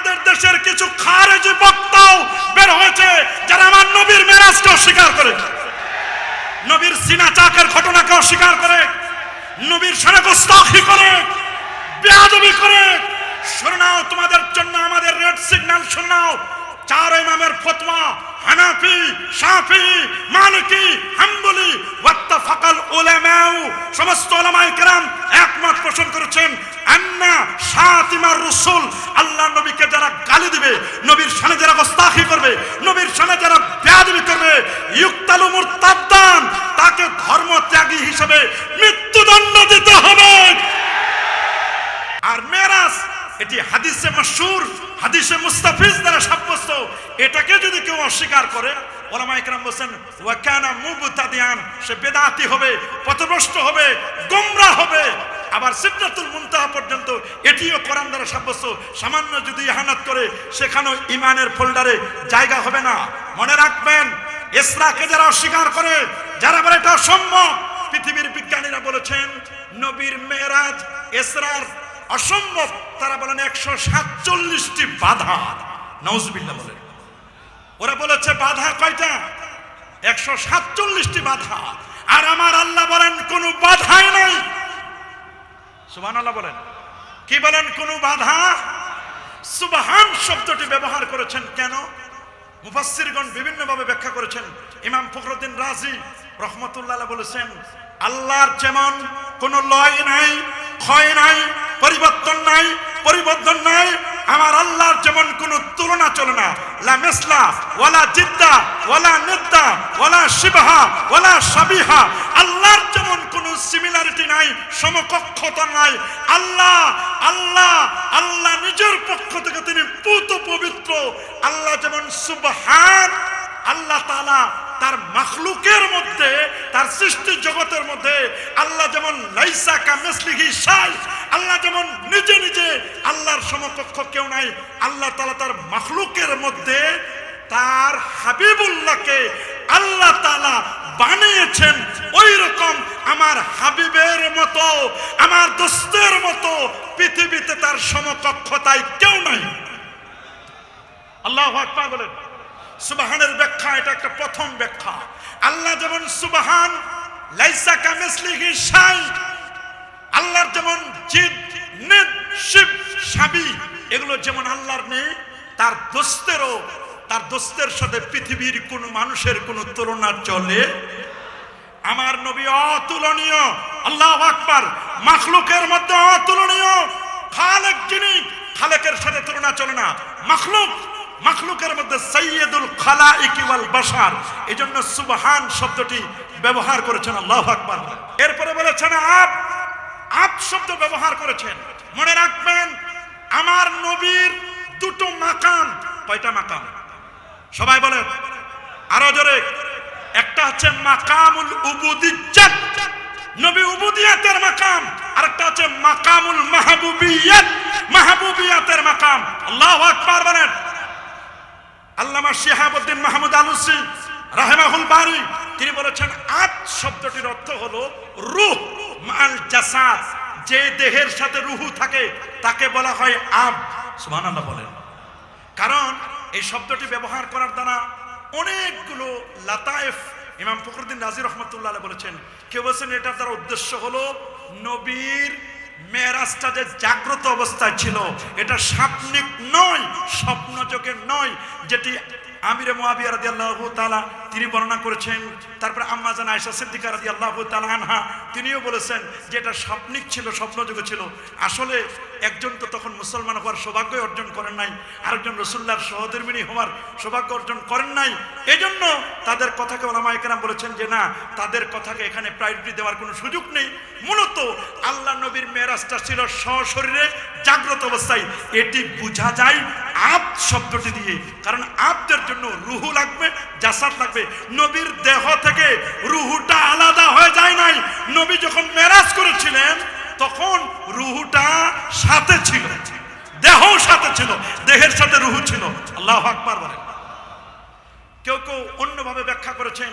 আমাদের দেশের কিছু খারেজি বক্তাও বের হয়েছে যারা আমার নবীর মেরাজকে অস্বীকার করে। নবীর সিনা চাকের ঘটনাকে অস্বীকার করে। নবীর সানে গোস্তাখি করে, বেয়াদবি করে। শোনাও তোমাদের জন্য আমাদের রেড সিগন্যাল শোনাও চার ইমামের ফতোয়া, হানাফি, শাফি, মালিকি, হাম্বলি, ওয়াত্তাফাকাল উলামাউ, সমস্ত উলামায়ে কেরাম একমত পোষণ করেছেন আন্না শাতিমার রাসূল, আল্লাহ নবীকে যারা গালি দিবে, নবীর শানে যারা গোস্তাখি করবে, নবীর শানে যারা বেয়াদবি করবে, ইউক্তালু মুরতাদ্দান, তাকে ধর্ম ত্যাগী হিসেবে মৃত্যুদণ্ড দিতে হবে। আর মেরাজ এটি হাদিসে মশহুর, হাদিসে মুস্তাফিজ দ্বারা সাব্যস্ত। এটাকে যদি কেউ অস্বীকার করে বলছেন সে হবে হবে হবে। আবার পর্যন্ত এটিও দ্বারা সাব্যস্ত। সামান্য যদি করে, সেখানেও ইমানের ফোল্ডারে জায়গা হবে না। মনে রাখবেন, ইসরাকে যারা অস্বীকার করে, যারা বলে এটা অসম্ভব। পৃথিবীর বিজ্ঞানীরা বলেছেন, নবীর মেরাজ ইসরার অসম্ভব। তারা বলেন একশো সাতচল্লিশটি বাধা। নওজবিল্লা বলেন। ওরা বলেছে বাধা কয়টা? একশো সাতচল্লিশটি বাধা। আর আমার আল্লাহ বলেন, কোনো বাধাই নাই। সুবহান আল্লাহ বলেন। কি বলেন, কোনো বাধা? সুবহান শব্দটি ব্যবহার করেছেন কেন? মুফাসসিরগণ বিভিন্নভাবে ব্যাখ্যা করেছেন। ইমাম ফখরুদ্দিন রাজি রহমতুল্লাহ বলেছেন, আল্লাহর যেমন কোনো লয় নাই, ক্ষয় নাই পরিবর্তন নাই পরিবর্তন নাই। আমার আল্লাহর যেমন কোনো তুলনা চলে না। লা মেসলা, ওয়ালা জিদ্দা, ওয়ালা নিদ্দা, ওয়ালা শিবহা, ওয়ালা সাবিহা আল্লাহর যেমন কোনো সিমিলারিটি নাই, সমকক্ষতা নাই। আল্লাহ আল্লাহ আল্লাহ নিজের পক্ষ থেকে তিনি পুত পবিত্র। আল্লাহ যেমন সুবহান, আল্লাহ তাআলা তার মাখলুকের মধ্যে, তার সৃষ্টি জগতের মধ্যে, আল্লাহ যেমন লাইসা কামেসলিহি শাই আল্লাহ যেমন নিজে নিজে আল্লাহর সমকক্ষ কেউ নাই, আল্লাহ তালা তার মাখলুকের মধ্যে তার হাবিবুল্লাহকে আল্লাহ তালা বানিয়েছেন ওই রকম আমার হাবিবের মতো, আমার দোস্তের মতো পৃথিবীতে তার সমকক্ষতায় কেউ নাই। আল্লাহ আকবার বলেন। সুবাহানের ব্যাখ্যা, এটা একটা প্রথম ব্যাখ্যা। আল্লাহ যেমন সুবাহান, লাইসা কামিসলিহি শাই আল্লাহর যেমন জিদ, নিদ, শিব সাবি এগুলো যেমন আল্লাহর নেই, তার দোস্তেরও, তার দোস্তের সাথে পৃথিবীর কোনো মানুষের কোনো তুলনা চলে। আমার নবী অতুলনীয়, আল্লাহ আকবার, মাখলুকের মধ্যে অতুলনীয়। খালেক যিনি, খালেকের সাথে তুলনা চলে না। মাখলুক, মাখলুকের মধ্যে সৈয়দুল খালা ইকিওয়াল বাসার এই জন্য সুবহান শব্দটি ব্যবহার করেছেন আল্লাহ আকবার। এরপরে বলেছেন, আপ আপ শব্দ ব্যবহার করেছেন। মনে রাখবেন, আমার নবীর দুটো মাকাম, কয়টা মাকাম? সবাই বলেন। আরও জোরে। একটা হচ্ছে মাকামুল উবুদিজ্জাত নবী উবুদিয়াতের মাকাম। আরেকটা হচ্ছে মাকামুল মাহবুবিয়াত। মাহবুবিয়াতের মাকাম। আল্লাহু আকবার বলেন। আল্লামা শিহাবুদ্দিন মাহমুদ আলুসি রাহেমাহুল বারি, তিনি বলেছেন আত শব্দটির অর্থ হলো রুহ। মাল জাসাদ, যে দেহের সাথে রুহু থাকে, তাকে বলা হয় আব সুবহানাল্লাহ বলেন। কারণ এই শব্দটি ব্যবহার করার দ্বারা অনেকগুলো লাতায়েফ ইমাম ফখরুদ্দিন রাজি রহমতুল্লাহ বলেছেন। কেউ বলছেন এটার দ্বারা উদ্দেশ্য হলো নবীর মেয়েরাজটা যে জাগ্রত অবস্থায় ছিল, এটা স্বপ্নিক নয় স্বপ্ন যোগের নয়, যেটি আমিরে মোয়াবিয়া রাদি আল্লাহ তালা তিনি বর্ণনা করেছেন, তারপরে আম্মা জান আয়সা সিদ্দিকা রাদি আল্লাহ তালা আনহা, তিনিও বলেছেন যে এটা স্বপ্নিক ছিল, স্বপ্নযোগে ছিল। আসলে একজন তো তখন মুসলমান হওয়ার সৌভাগ্য অর্জন করেন নাই, আরেকজন রসুল্লার সহধর্মিনী হওয়ার সৌভাগ্য অর্জন করেন নাই। এজন্য তাদের কথাকে ওলামা একরাম বলেছেন যে, না, তাদের কথাকে এখানে প্রায়োরিটি দেওয়ার কোনো সুযোগ নেই। মূলত আল্লাহ নবীর মেয়েরাজটা ছিল সশরীরে জাগ্রত অবস্থায়। এটি বোঝা যায় আপ শব্দটি দিয়ে, কারণ আপদের জন্য রুহু লাগবে জাসাদ লাগবে। নবীর দেহ থেকে রুহুটা আলাদা হয়ে যায় নাই। নবী যখন মেরাজ করেছিলেন, তখন রুহুটা সাথে ছিল। দেহ সাথে ছিল। দেহের সাথে রুহু ছিল। আল্লাহ আকবার বলেন কেউ কেউ অন্যভাবে ব্যাখ্যা করেছেন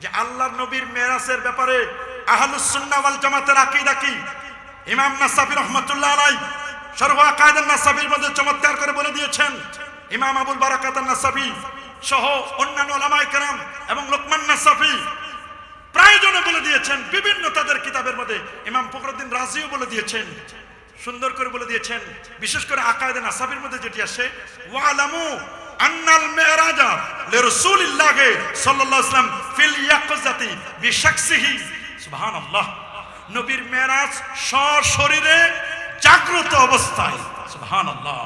যে আল্লাহ নবীর মেরাজের ব্যাপারে আহলুস সুন্নাহ ওয়াল জামাতের আকীদা কি? ইমাম নাসাফি রহমাতুল্লাহ আলাই সর্বা কায়দান নাসাবির মধ্যে চমৎকার করে বলে দিয়েছেন। ইমাম আবুল বারাকাত নাসাবি সহ অন্যান্য ওলামাই কেরাম এবং লোকমান নাসাফি প্রায়জনে বলে দিয়েছেন, বিভিন্ন তাদের কিতাবের মধ্যে ইমাম ফখরুদ্দিন রাজিও বলে দিয়েছেন, সুন্দর করে বলে দিয়েছেন, বিশেষ করে আকায়দে নাসাবির মধ্যে যেটি আসে, ওয়ালামু আন্নাল মেরাজা লিরাসূলিল্লাহি সাল্লাল্লাহু আলাইহি ওয়াসাল্লাম ফিল ইয়াকজাতি বিশাকসিহি। সুবহানাল্লাহ। নবীর মেরাজ সশরীরে জাগ্রত অবস্থায়। সুবহানাল্লাহ।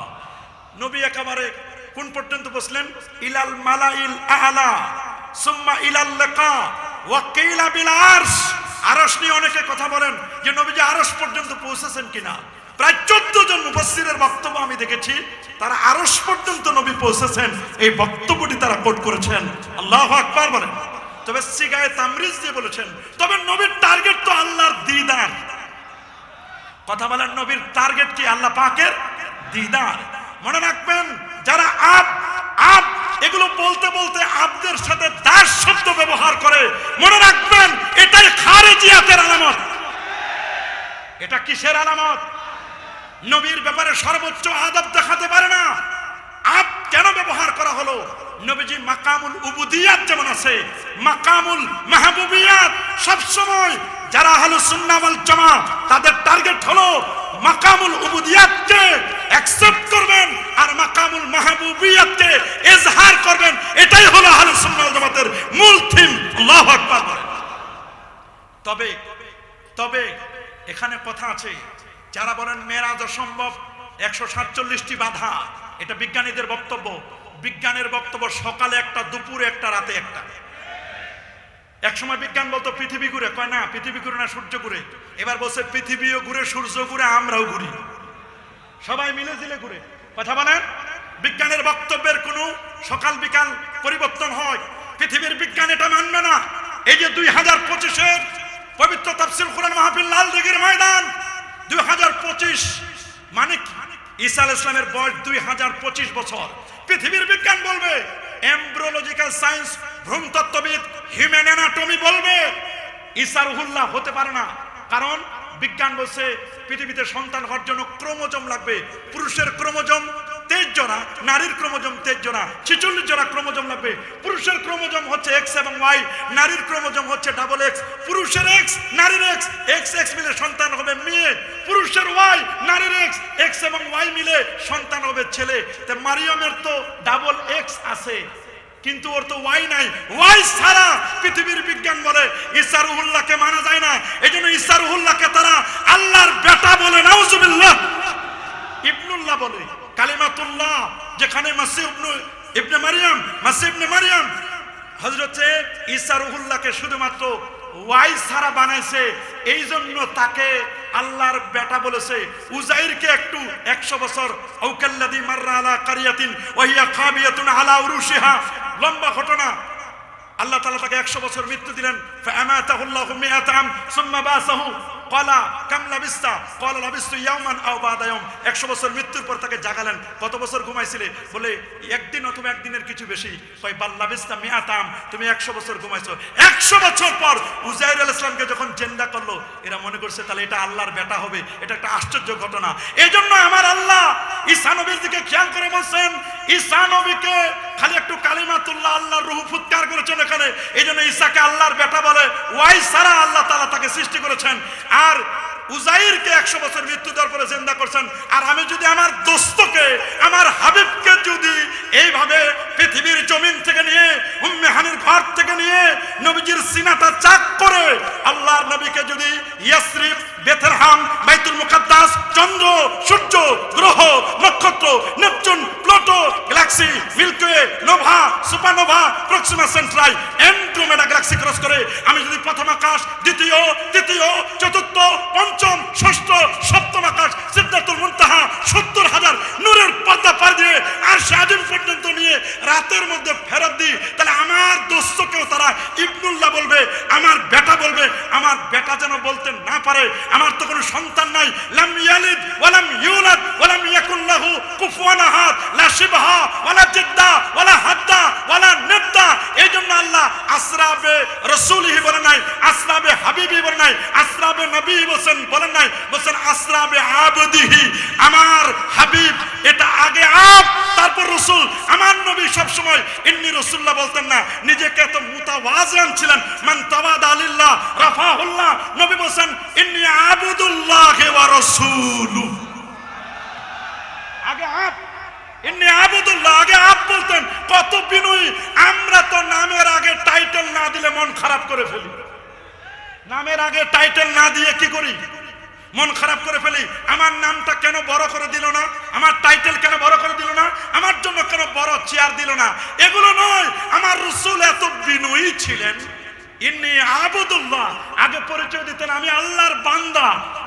নবী একেবারে কোন পর্যন্ত বসলেন? ইলাল মালাইল আলা সুম্মা ইলাল লিকা, ওয়া কিলা বিল আরশ। আরশ নিয়ে অনেকে কথা বলেন যে নবী যে আরশ পর্যন্ত পৌঁছেছেন কিনা। প্রায় চোদ্দ জন মুফাসসিরের বক্তব্য আমি দেখেছি, তারা আরশ পর্যন্ত নবী পৌঁছেছেন, এই বক্তব্যটি তারা কোট করেছেন। আল্লাহু আকবার বলেন। তবে সিগায়ে তামরিজ দিয়ে বলেছেন, তবে নবীর টার্গেট তো আল্লাহর দিদার। কথা বলেন, নবীর টার্গেট কি আল্লাহ পাকের দিদার? মনে রাখবেন যারা আপ আব এগুলো বলতে বলতে আবদের সাথে দাস শব্দ ব্যবহার করে। মনে রাখবেন, এটাই খারেজিয়াতের আলামত। এটা কিসের আলামত? নবীর ব্যাপারে সর্বোচ্চ আদব দেখাতে পারে না। আব কেন ব্যবহার করা হলো? নবীজি মাকামুল উবুদিয়াত যেমন আছে, মাকামুল মাহবুবিয়াত। সব সময় যারা আহলু সুন্নাহ ওয়াল জামা তাদের টার্গেট হলো মাকামুল উবুদিয়াতকে অ্যাকসেপ্ট করবেন আর মাকামুল মাহবুবিয়াতকে এজহার করবেন। এটাই হলো আহলু সুন্নাহ জামাতের মূল থিম আল্লাহু আকবার। তবে তবে এখানে কথা আছে, যারা বলেন মেরাজ অসম্ভব, একশো সাতচল্লিশটি বাধা, এটা বিজ্ঞানীদের বক্তব্য। বিজ্ঞানের বক্তব্য সকালে একটা, দুপুরে একটা, রাতে একটা। এক সময় বিজ্ঞান বলতো, পৃথিবী ঘুরে। কয়, না, পৃথিবী ঘুরে না, সূর্য ঘুরে। এবার বলছে, পৃথিবীও ঘুরে, সূর্য ঘুরে, আমরাও ঘুরি। সবাই মিলে জিলে ঘুরে। কথা বলেন, বিজ্ঞানের বক্তব্যের কোনো সকাল বিকাল পরিবর্তন হয়? পৃথিবীর বিজ্ঞান এটা মানবে না। এই যে দুই হাজার পঁচিশের পবিত্র তাফসিল কোরআন মাহফিল লাল দিঘির ময়দান, দুই হাজার পঁচিশ মানে? ঈসা ইসলামের বয়স দুই হাজার পঁচিশ বছর। পৃথিবীর বিজ্ঞান বলবে, এমব্রোলজিক্যাল সায়েন্স, ভ্রূণতত্ত্ববিদ, হিউম্যান অ্যানাটমি বলবে, ঈসা রুহুল্লাহ হতে পারে না। কারণ বিজ্ঞান বলছে, পৃথিবীতে সন্তান হওয়ার জন্য ক্রোমোজম লাগবে। পুরুষের ক্রোমোজম তেইশ জোড়া, নারীর ক্রোমোজম তেইশ জোড়া, ছিচল্লিশ জোড়া ক্রোমোজম লাগবে। পুরুষের ক্রোমোজম হচ্ছে এক্স এবং ওয়াই নারীর ক্রোমোজম হচ্ছে ডাবল এক্স পুরুষের এক্স নারীর এক্স এক্স এক্স মিলে সন্তান হবে মেয়ে। পুরুষের ওয়াই নারীর এক্স এক্স এবং ওয়াই মিলে সন্তান হবে ছেলে। তা মারিয়মের তো ডাবল এক্স আছে। কিন্তু ওর তো ওয়াই নাই। ওয়াই ছাড়া পৃথিবীর বিজ্ঞান বলে ইসারুহুল্লাহকে মানা যায় না। এই জন্য ইসারুহুল্লাহকে তারা আল্লাহর বেটা বলে, নাউজুবিল্লাহ। ইবনুল্লাহ বলে, কালিমাতুল্লাহ, যেখানে মাসি ইবনু মারিয়াম মাসি ইবনে মারিয়াম। হযরতে ঈসা রুহুল্লাহকে শুধুমাত্র ওয়াই ছাড়া বানাইছে এই জন্য তাকে আল্লাহর বেটা বলেছে। উজাইরকে একটু একশো বছর ঔকাল্লাদি মাররা আলা কারিয়াতিন ওয়াহিয়া খাবিয়াতুন আলা উরুশিহা। লম্বা ঘটনা। আল্লাহ তালা তাকে একশো বছর মৃত্যু দিলেন। ফাআমাতাহুল্লাহু মিআতাম সুম্মা বাসাহু ক্বালা, কাম লাবিস্তা? ইয়াওমান আও 100 বছর মৃত্যুর পর তাকে জাগালেন। কত বছর ঘুমাইছিলে? বলে, একদিন অথবা একদিনের কিছু বেশি। কয়, বাল লাবিস্তা মিআতাম তুমি 100 বছর ঘুমাইছো। 100 বছর পর উজাইর আলাইহিস সালামকে যখন জেন্দা করল, এরা মনে করছে, তাহলে এটা আল্লাহর বেটা হবে। এটা একটা আশ্চর্য ঘটনা। এই জন্য আমার আল্লাহ ঈসা নবীর দিকে খেয়াল করে বলছেন ঈশানবীকে খালি একটু কালিমাতুল্লাহ আল্লাহর রূহ ফুৎকার করেছেন এখানে। এই জন্য ঈশাকে আল্লাহর বেটা বলে ওয়াই সারা আল্লাহ তালা তাকে সৃষ্টি করেছেন। আর উজাইরকে একশো বছর মৃত্যু দেওয়ার পরে জিন্দা করছেন। আর আমি যদি আমার দোস্তকে, আমার হাবিবকে যদি এইভাবে পৃথিবীর জমিন থেকে নিয়ে, উম্মে হানির ঘর থেকে নিয়ে নবীজির সিনাটা চাক করে, আল্লাহর নবীকে যদি ইয়াসরিফ, বেথরহাম, বাইতুল মুকাদ্দাস, চন্দ্র, সূর্য, গ্রহ, নক্ষত্র, Neptune Pluto galaxy Milky Way nova supernova Proxima Centauri Andromeda galaxy cross করে আমি যদি প্রথম আকাশ, দ্বিতীয়, তৃতীয়, চতুর্থ, পঞ্চম, ষষ্ঠ, সপ্তম আকাশ সিদ্ধাতুল মুন্তাহা, সত্তর হাজার নূরের পর্দা পার দিয়ে আর সাজিম পর্যন্ত নিয়ে রাতের মধ্যে ফেরত দিই। তাহলে আমার দোস্তকেও তারা ইবনুল্লাহ বলবে, আমার বেটা বলবে, আমার বেটা যেন বলতে না পারে, আমার তো কোনো সন্তান নাই। লাম ইয়ালিদ ওয়ালাম ইউলাদ ওয়ালাম ইয়াকুল লাহু কুফুয়ান আহাদ, লা শিবহা ওয়ালা জিদ্দা ওয়ালা হাদ্দা ওয়ালা নিদ্দা। এই জন্য আল্লাহ আসরাবে রসুলহি বলেন নাই, আসরাবে হাবিবি বলেন নাই, আসরাবে নবী বলছেন বলেন নাই বলছেন আসরাবে আবদিহি। আমার হাবিব এটা আগে আপ, তারপর রসুল। আমার নবী সব সময় ইন্নি রসুল্লাহ বলতেন না, নিজেকে এত মুতাওয়াজিন ছিলেন। মান তাওয়াদা আলিল্লাহ, রাফাহুল্লাহ। নবী বলছেন, ইন্নি আবুদুল্লাহ ওয়া রাসূলু আগে আপ। ইন্নি আবুদুল্লাহ, আগে আপ বলতেন। কত বিনয়ী। আমরা তো নামের আগে টাইটেল না দিলে মন খারাপ করে ফেলি। নামের আগে টাইটেল না দিয়ে কি করি? মন খারাপ করে ফেলি। আমার নামটা কেন বড় করে দিল না? আমার টাইটেল কেন বড় করে দিল না? আমার জন্য কেন বড় চেয়ার দিল না? এগুলো নয়, আমার রসুল এত বিনয়ী ছিলেন। ইন্নি আবুদুল্লাহ। আগে পরিচয় দিতেন আমি আল্লাহর বান্দা।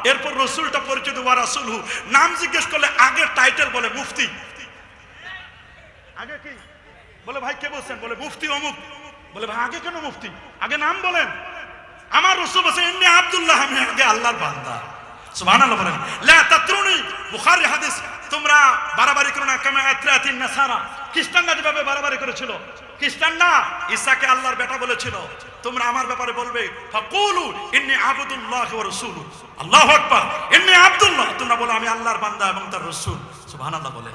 এরপর রসুলটা পরিচয় দেওয়া রাসুল নাম জিজ্ঞেস করলে আগে টাইটেল বলে, মুফতি। আগে কি? বলে, ভাই, কে বলছেন? বলে, মুফতি অমুক। বলে, ভাই, আগে কেন মুফতি? আগে নাম বলেন। আমার রসুল বলছে এমনি আব্দুল্লাহ, আমি আগে আল্লাহর বান্দা। সুবহানাল্লাহ বলেন তোমরা করো না যেভাবে করেছিল বেটা বলেছিল, তোমরা আমার ব্যাপারে বলবে তোমরা আমি আল্লাহর বান্দা এবং তার রাসূল। সুবহানাল্লাহ বলেন,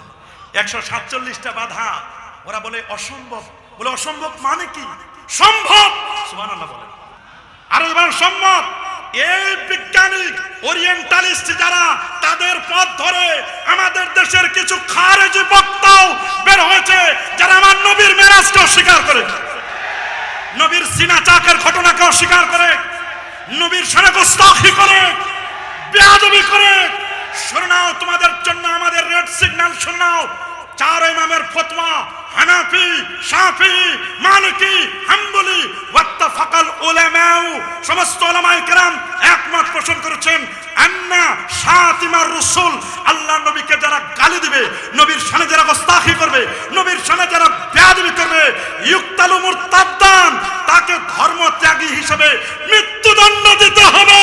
একশো সাতচল্লিশটা বাধা। ওরা বলে, অসম্ভব। বলে, অসম্ভব মানে কি? সম্ভব! সুবহানাল্লাহ বলে আরও সম্ভব! এই বিজ্ঞানী ওরিয়েন্টালিস্ট যারা, তাদের পথ ধরে আমাদের দেশের কিছু খারেজি বক্তাও বের হয়েছে, যারা আমার নবীর মেরাজকে অস্বীকার করে। নবীর সিনা চাকের ঘটনাকে অস্বীকার করে, নবীর সঙ্গে গোস্তাখি করে, বেয়াদবি করে। শোনাও তোমাদের জন্য আমাদের রেড সিগন্যাল শোনাও চার ইমামের ফতোয়া হানাফি, শাফি, মালিকি, হাম্বলি সমস্ত উলামায়ে কেরাম একমত পোষণ করেছেন আন্না শাতিমার রাসূল, আল্লাহ নবীকে যারা গালি দিবে, নবীর শানে যারা গোস্তাখি করবে, নবীর শানে যারা বেয়াদবি করবে, ইউক্তালু মুরতাদ্দান, তাকে ধর্ম ত্যাগী হিসেবে মৃত্যুদণ্ড দিতে হবে।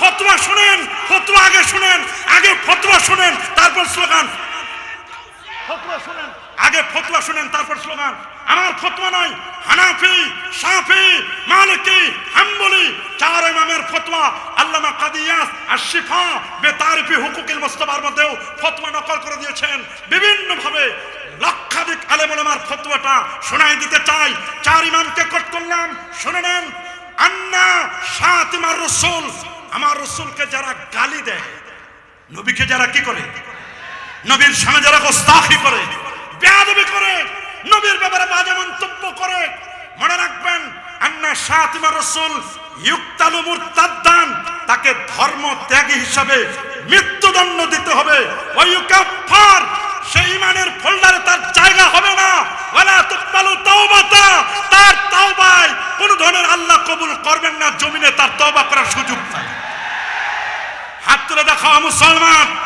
ফতোয়া শুনেন ফতোয়া আগে শুনেন আগে ফতোয়া শুনেন তারপর স্লোগান। ফতোয়া শুনেন। আগে ফতোয়া শুনেন তারপর স্লোগান। আমার ফতোয়া নয় হানাফি শাফি মালিকি হাম্বলি চার ইমামের ফতোয়া আল্লামা কাদিয়াস আর শিফা বেতারিফি হুকুকিল মুস্তাফার মধ্যেও ফতোয়া নকল করে দিয়েছেন। বিভিন্ন ভাবে লক্ষাধিক আলেম ওলামার ফতোয়াটা শোনাই দিতে চাই। চার ইমামকে কট করলাম শুনে নেন। আন্না শাতিমার রসুল আমার রসুলকে যারা গালি দেয়, নবীকে যারা কি করে? নবীর সামনে যারা গোস্তাখি করে, বেয়াদবি করে, নবীর ব্যাপারে বাজে মন্তব্য করে, মনে রাখবেন, আন্না শাতিমা রসুল ইউক্তালু মুরতাদ্দান, তাকে ধর্ম ত্যাগী হিসাবে মৃত্যুদণ্ড দিতে হবে ওয়ায়ুকাফফার সেই ইমানের ফোল্ডারে তার জায়গা হবে না। ওয়ালা তুকবালু তাওবাতা। তার তাওবায় কোন ধরনের আল্লাহ কবুল করবেন না, জমিনে তার তওবা করার সুযোগ নাই। হাত তুলে দেখাও মুসলমান।